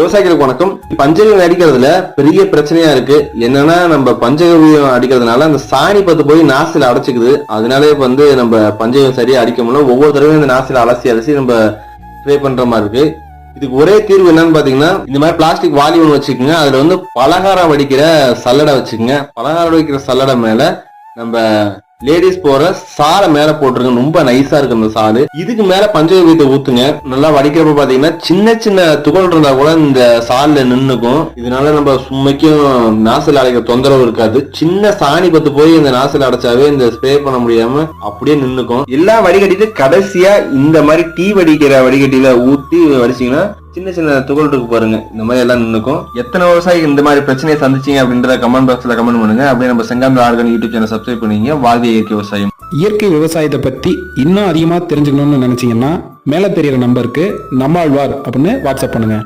விவசாயிகளுக்கு வணக்கம். பஞ்சகவியம் அடிக்கிறதுல பெரிய பிரச்சனையா இருக்கு. என்னன்னா நம்ம பஞ்சகவியம் அடிக்கிறதுனால அந்த சாணி பத்து போய் நாசில அடைச்சிக்குது. அதனாலே வந்து நம்ம பஞ்சகம் சரியா அடிக்க முடியல. ஒவ்வொரு தடவையும் இந்த நாசில அலசி அலசி நம்ம ஸ்ப்ரே பண்ற மாதிரி இருக்கு. இதுக்கு ஒரே தீர்வு என்னன்னு பாத்தீங்கன்னா இந்த மாதிரி பிளாஸ்டிக் வாலி ஒன்று வச்சுக்கோங்க. அதுல வந்து பலகாரம் வடிக்கிற சல்லடை வச்சுக்கோங்க. பலகாரம் வடிக்கிற சல்லடை மேல நம்ம லேடிஸ் போற சாலை மேல போட்டுருங்க ரொம்ப நைஸா இருக்கு அந்த சாறு இதுக்கு மேல பஞ்சகவியத்தை ஊத்துங்க. நல்லா வடிக்கிறப்ப பாத்தீங்கன்னா சின்ன சின்ன துகள் இருந்தா கூட இந்த சால்ல நின்னுக்கும். இதனால நம்ம சும்மைக்கும் நாசில் அடைக்கிற தொந்தரவு இருக்காது. சின்ன சாணி பத்து போய் இந்த நாசில் அடைச்சாவே இந்த ஸ்ப்ரே பண்ண முடியாம அப்படியே நின்னுக்கும். எல்லா வடிகட்டிட்டு கடைசியா இந்த மாதிரி டீ வடிக்கிற வடிகட்டியில ஊத்தி வடிச்சீங்கன்னா சின்ன சின்ன துகள் இருக்கு பாருங்க. இந்த மாதிரி எல்லாம் நின்னுக்கும். எத்தனை விவசாயிகள் இந்த மாதிரி பிரச்சனையை சந்திச்சீங்க அப்படின்றத கமெண்ட் பாக்ஸ்ல கமெண்ட் பண்ணுங்க. அப்படியே நம்ம Senkantha organ YouTube channel subscribe பண்ணீங்க. வாழ்விய இயற்கை விவசாயம். இயற்கை விவசாயத்தை பற்றி இன்னும் அதிகமாக தெரிஞ்சுக்கணும்னு நினச்சிங்கன்னா மேலே தெரியிற நம்பருக்கு நம்மாழ்வார் அப்படின்னு வாட்ஸ்அப் பண்ணுங்கள்